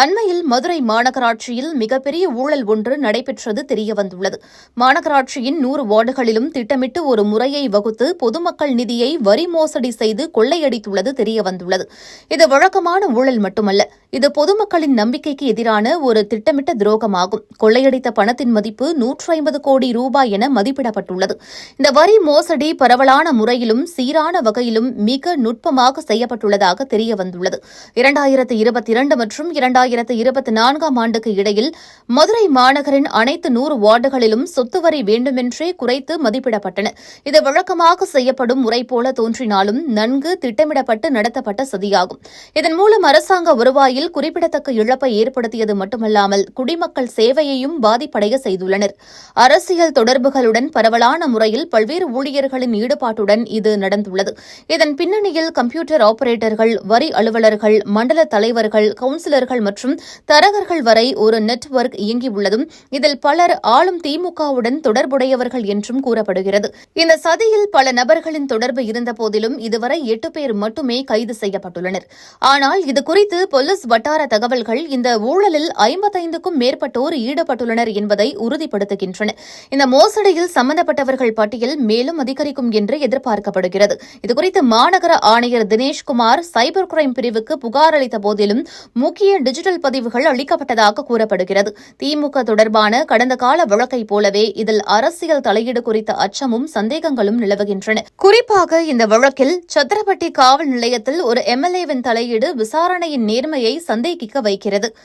அண்மையில் மதுரை மாநகராட்சியில் மிகப்பெரிய ஊழல் ஒன்று நடைபெற்றது தெரியவந்துள்ளது. மாநகராட்சியின் நூறு வார்டுகளிலும் திட்டமிட்டு ஒரு முறையை வகுத்து பொதுமக்கள் நிதியை வரி மோசடி செய்து கொள்ளையடித்துள்ளது தெரியவந்துள்ளது. இது வழக்கமான ஊழல் மட்டுமல்ல இது பொதுமக்களின் நம்பிக்கைக்கு எதிரான ஒரு திட்டமிட்ட துரோகமாகும். கொள்ளையடித்த பணத்தின் மதிப்பு நூற்று ஐம்பது கோடி ரூபாய் என மதிப்பிடப்பட்டுள்ளது. இந்த வரி மோசடி பரவலான முறையிலும் சீரான வகையிலும் மிக நுட்பமாக செய்யப்பட்டுள்ளதாக தெரியவந்துள்ளது. இரண்டாயிரத்து இருபத்தி இரண்டு மற்றும் இரண்டாயிரத்து இரண்டாயிரத்து இருபத்தி நான்காம் ஆண்டுக்கு இடையில் மதுரை மாநகரின் அனைத்து நூறு வார்டுகளிலும் சொத்து வரி வேண்டுமென்றே குறைத்து மதிப்பிடப்பட்டன. இது வழக்கமாக செய்யப்படும் முறை போல தோன்றினாலும் நன்கு திட்டமிடப்பட்டு நடத்தப்பட்ட சதியாகும். இதன் மூலம் அரசாங்க வருவாயில் குறிப்பிடத்தக்க இழப்பை ஏற்படுத்தியது மட்டுமல்லாமல் குடிமக்கள் சேவையையும் பாதிப்படைய செய்துள்ளனர். அரசியல் தொடர்புகளுடன் பரவலான முறையில் பல்வேறு ஊழியர்களின் ஈடுபாட்டுடன் இது நடந்துள்ளது. இதன் பின்னணியில் கம்ப்யூட்டர் ஆபரேட்டர்கள் வரி அலுவலர்கள் மண்டல தலைவர்கள் கவுன்சிலர்கள் மற்றும் தரகர்கள் வரை ஒரு நெட்வொர்க் இயங்கியுள்ளதும் இதில் பலர் ஆளும் திமுகவுடன் தொடர்புடையவர்கள் என்றும் கூறப்படுகிறது. இந்த சதியில் பல நபர்களின் தொடர்பு இருந்தபோதிலும் இதுவரை எட்டு பேர் மட்டுமே கைது செய்யப்பட்டுள்ளனர். ஆனால் இதுகுறித்து போலீஸ் வட்டார தகவல்கள் இந்த ஊழலில் ஐம்பத்தைந்துக்கும் மேற்பட்டோர் ஈடுபட்டுள்ளனர் என்பதை உறுதிப்படுத்துகின்றன. இந்த மோசடியில் சம்பந்தப்பட்டவர்கள் பட்டியல் மேலும் அதிகரிக்கும் என்று எதிர்பார்க்கப்படுகிறது. இதுகுறித்து மாநகர ஆணையர் தினேஷ்குமார் சைபர் கிரைம் பிரிவுக்கு புகார் அளித்த போதிலும் முக்கிய டிஜிட்டல் பதிவுகள் அளிக்கப்பட்டதாக கூறப்படுகிறது. திமுக தொடர்பான கடந்த கால வழக்கை போலவே இதில் அரசியல் தலையீடு குறித்த அச்சமும் சந்தேகங்களும் நிலவுகின்றன. குறிப்பாக இந்த வழக்கில் சத்திரப்பட்டி காவல் நிலையத்தில் ஒரு எம்எல்ஏவின் தலையீடு விசாரணையின் நேர்மையை சந்தேகிக்க வைக்கிறது.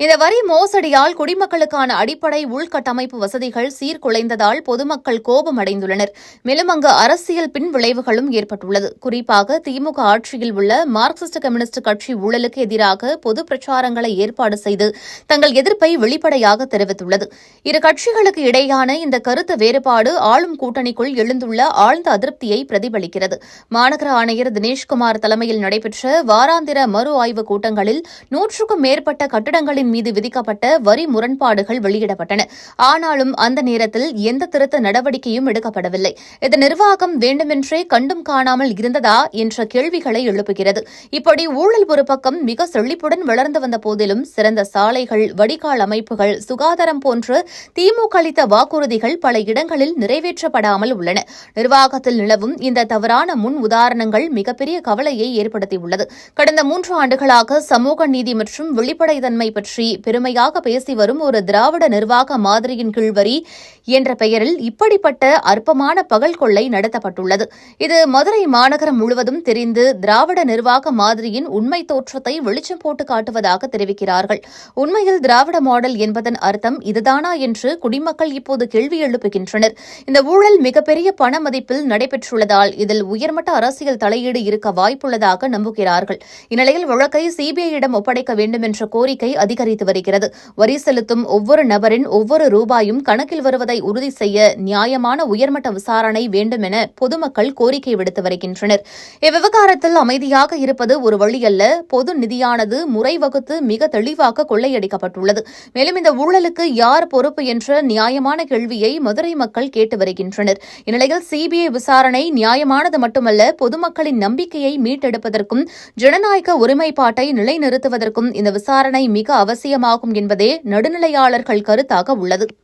இந்த வரி மோசடியால் குடிமக்களுக்கான அடிப்படை உள்கட்டமைப்பு வசதிகள் சீர்குலைந்ததால் பொதுமக்கள் கோபமடைந்துள்ளனர். மேலும் அங்கு அரசியல் பின்விளைவுகளும் ஏற்பட்டுள்ளது. குறிப்பாக திமுக ஆட்சியில் உள்ள மார்க்சிஸ்ட் கம்யூனிஸ்ட் கட்சி ஊழலுக்கு எதிராக பொது பிரச்சாரங்களை ஏற்பாடு செய்து தங்கள் எதிர்ப்பை வெளிப்படையாக தெரிவித்துள்ளது. இரு கட்சிகளுக்கு இடையான இந்த கருத்து வேறுபாடு ஆளும் கூட்டணிக்குள் எழுந்துள்ள ஆழ்ந்த அதிருப்தியை பிரதிபலிக்கிறது. மாநகர ஆணையர் தினேஷ்குமார் தலைமையில் நடைபெற்ற வாராந்திர மறு ஆய்வுக் கூட்டங்களில் நூற்றுக்கும் மேற்பட்ட கட்டிடங்களின் மீது விதிக்கப்பட்ட வரி முரண்பாடுகள் வெளியிடப்பட்டன. ஆனாலும் அந்த நேரத்தில் எந்த திருத்த நடவடிக்கையும் எடுக்கப்படவில்லை. இது நிர்வாகம் வேண்டுமென்றே கண்டும் காணாமல் இருந்ததா என்ற கேள்விகளை எழுப்புகிறது. இப்படி ஊழல் ஒரு பக்கம் மிக செழிப்புடன் வளர்ந்து வந்த போதிலும் சிறந்த சாலைகள் வடிகால் அமைப்புகள் சுகாதாரம் போன்ற திமுக அளித்த வாக்குறுதிகள் பல இடங்களில் நிறைவேற்றப்படாமல் உள்ளன. நிர்வாகத்தில் நிலவும் இந்த தவறான முன் உதாரணங்கள் மிகப்பெரிய கவலையை ஏற்படுத்தியுள்ளது. கடந்த மூன்று ஆண்டுகளாக சமூக நீதி மற்றும் வெளிப்படைத்தன்மை பற்றி பெருமையாக பேசி வரும் ஒரு திராவிட நிர்வாக மாதிரியின் கீழ்வரி என்ற பெயரில் இப்படிப்பட்ட அற்பமான பகல் கொள்ளை நடத்தப்பட்டுள்ளது. இது மதுரை மாநகரம் முழுவதும் தெரிந்து திராவிட நிர்வாக மாதிரியின் உண்மை தோற்றத்தை வெளிச்சம் போட்டு காட்டுவதாக தெரிவிக்கிறார்கள். உண்மையில் திராவிட மாடல் என்பதன் அர்த்தம் இதுதானா என்று குடிமக்கள் இப்போது கேள்வி எழுப்புகின்றனர். இந்த ஊழல் மிகப்பெரிய பண மதிப்பில் நடைபெற்றுள்ளதால் இதில் உயர்மட்ட அரசியல் தலையீடு இருக்க வாய்ப்புள்ளதாக நம்புகிறார்கள். இந்நிலையில் வழக்கை சிபிஐயிடம் ஒப்படைக்க வேண்டும் என்ற கோரிக்கை அதிகரித்து வருகிறது. வரி செலுத்தும் ஒவ்வொரு நபரின் ஒவ்வொரு ரூபாயும் கணக்கில் வருவதை உறுதி செய்ய நியாயமான உயர்மட்ட விசாரணை வேண்டும் என பொதுமக்கள் கோரிக்கை விடுத்து வருகின்றனர். இவ்விவகாரத்தில் அமைதியாக இருப்பது ஒரு வழியல்ல. பொது நிதியானது முறை வகுத்து மிக தெளிவாக கொள்ளையடிக்கப்பட்டுள்ளது. மேலும் இந்த ஊழலுக்கு யார் பொறுப்பு என்ற நியாயமான கேள்வியை மதுரை மக்கள் கேட்டு வருகின்றனர். இந்நிலையில் சிபிஐ விசாரணை நியாயமானது மட்டுமல்ல பொதுமக்களின் நம்பிக்கையை மீட்டெடுப்பதற்கும் ஜனநாயக ஒருமைப்பாட்டை நிலைநிறுத்துவதற்கும் இந்த விசாரணை மிக அவசியமாகும் என்பதே நடுநிலையாளர்கள் கருத்தாக உள்ளது.